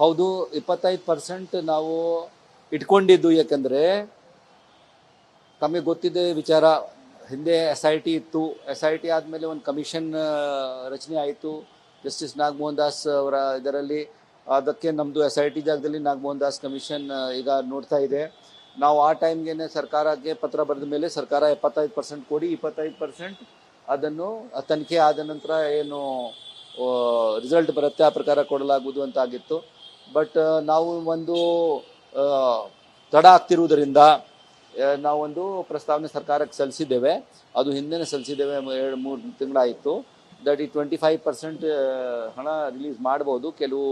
ಹೌದು, ಇಪ್ಪತ್ತೈದು ಪರ್ಸೆಂಟ್ ನಾವು ಇಟ್ಕೊಂಡಿದ್ದು ಯಾಕಂದರೆ ತಮಗೆ ಗೊತ್ತಿದೆ ವಿಚಾರ. ಹಿಂದೆ ಎಸ್ ಐ ಟಿ ಇತ್ತು. ಎಸ್ ಐ ಟಿ ಆದಮೇಲೆ ಒಂದು ಕಮಿಷನ್ ರಚನೆ ಆಯಿತು. ಜಸ್ಟಿಸ್ ನಾಗಮೋಹನ್ ದಾಸ್ ಅವರ ಇದರಲ್ಲಿ. ಅದಕ್ಕೆ ನಮ್ಮದು ಎಸ್ ಐ ಟಿ ಜಾಗದಲ್ಲಿ ನಾಗಮೋಹನ್ ದಾಸ್ ಕಮಿಷನ್ ಈಗ ನೋಡ್ತಾ ಇದೆ. ನಾವು ಆ ಟೈಮ್ಗೆ ಸರ್ಕಾರಕ್ಕೆ ಪತ್ರ ಬರೆದ ಮೇಲೆ ಸರ್ಕಾರ ಎಪ್ಪತ್ತೈದು ಪರ್ಸೆಂಟ್ ಕೊಡಿ, ಇಪ್ಪತ್ತೈದು ಪರ್ಸೆಂಟ್ ಅದನ್ನು ತನಿಖೆ ಆದ ನಂತರ ಏನು ರಿಸಲ್ಟ್ ಬರುತ್ತೆ, ಆ ಪ್ರಕಾರ ಕೊಡಲಾಗುವುದು ಅಂತ ಆಗಿತ್ತು. ಬಟ್ ನಾವು ಒಂದು ತಡ ಆಗ್ತಿರುವುದರಿಂದ ನಾವೊಂದು ಪ್ರಸ್ತಾವನೆ ಸರ್ಕಾರಕ್ಕೆ ಸಲ್ಲಿಸಿದ್ದೇವೆ. ಅದು ಹಿಂದೆನೇ ಸಲ್ಲಿಸಿದ್ದೇವೆ ಎರಡು, ಮೂರು ತಿಂಗಳಾಯಿತು. ದಟ್ ಈ ಟ್ವೆಂಟಿ ಫೈವ್ ಪರ್ಸೆಂಟ್ ಹಣ ರಿಲೀಸ್ ಮಾಡ್ಬೋದು. ಕೆಲವು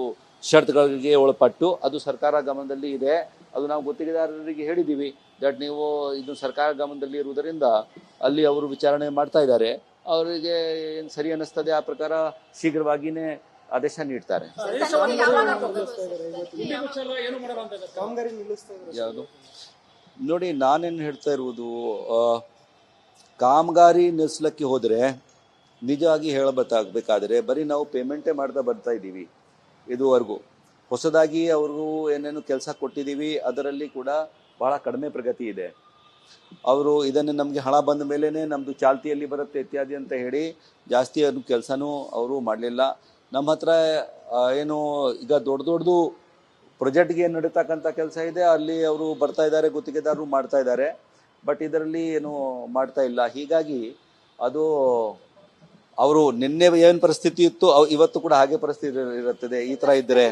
ಷರತ್ತುಗಳಿಗೆ ಒಳಪಟ್ಟು ಅದು ಸರ್ಕಾರ ಗಮನದಲ್ಲಿ ಇದೆ. ಅದು ನಾವು ಗುತ್ತಿಗೆದಾರರಿಗೆ ಹೇಳಿದ್ದೀವಿ. ದಟ್ ನೀವು ಇದು ಸರ್ಕಾರ ಗಮನದಲ್ಲಿ ಇರುವುದರಿಂದ ಅಲ್ಲಿ ಅವರು ವಿಚಾರಣೆ ಮಾಡ್ತಾ ಇದ್ದಾರೆ. ಅವರಿಗೆ ಏನು ಸರಿ ಅನ್ನಿಸ್ತದೆ ಆ ಪ್ರಕಾರ ಶೀಘ್ರವಾಗಿಯೇ ಆದೇಶ ನೀಡ್ತಾರೆ. ಯಾವುದು ನೋಡಿ ನಾನೇನು ಹೇಳ್ತಾ ಇರುವುದು ಕಾಮಗಾರಿ ನಿಲ್ಲಿಸ್ಲಿಕ್ಕೆ ಹೋದರೆ ನಿಜವಾಗಿ ಹೇಳಬೇಕಾಗಬೇಕಾದ್ರೆ ಬರೀ ನಾವು ಪೇಮೆಂಟೇ ಮಾಡ್ತಾ ಬರ್ತಾ ಇದ್ದೀವಿ ಇದುವರೆಗೂ. ಹೊಸದಾಗಿ ಅವ್ರಿಗೂ ಏನೇನು ಕೆಲಸ ಕೊಟ್ಟಿದ್ದೀವಿ ಅದರಲ್ಲಿ ಕೂಡ ಬಹಳ ಕಡಿಮೆ ಪ್ರಗತಿ ಇದೆ. ಅವರು ಇದನ್ನು ನಮಗೆ ಹಣ ಬಂದ ಮೇಲೇ ನಮ್ಮದು ಚಾಲ್ತಿಯಲ್ಲಿ ಬರುತ್ತೆ ಇತ್ಯಾದಿ ಅಂತ ಹೇಳಿ ಜಾಸ್ತಿ ಅದು ಕೆಲಸನೂ ಅವರು ಮಾಡಲಿಲ್ಲ. ನಮ್ಮ ಹತ್ರ ಏನು, ಈಗ ದೊಡ್ಡ ದೊಡ್ಡದು ಪ್ರೊಜೆಕ್ಟ್ಗೆ ಏನು ನಡೀತಕ್ಕಂಥ ಕೆಲಸ ಇದೆ. ಅಲ್ಲಿ ಅವರು ಬರ್ತಾ ಇದ್ದಾರೆ, ಗುತ್ತಿಗೆದಾರರು ಮಾಡ್ತಾ ಇದ್ದಾರೆ. ಬಟ್ ಇದರಲ್ಲಿ ಏನು ಮಾಡ್ತಾ ಇಲ್ಲ. ಹೀಗಾಗಿ ಅದು ಅವರು ನಿನ್ನೆ ಏನು ಪರಿಸ್ಥಿತಿ ಇತ್ತು ಇವತ್ತು ಕೂಡ ಹಾಗೆ ಪರಿಸ್ಥಿತಿ ಇರುತ್ತದೆ. ಈ ಥರ ಇದ್ದರೆ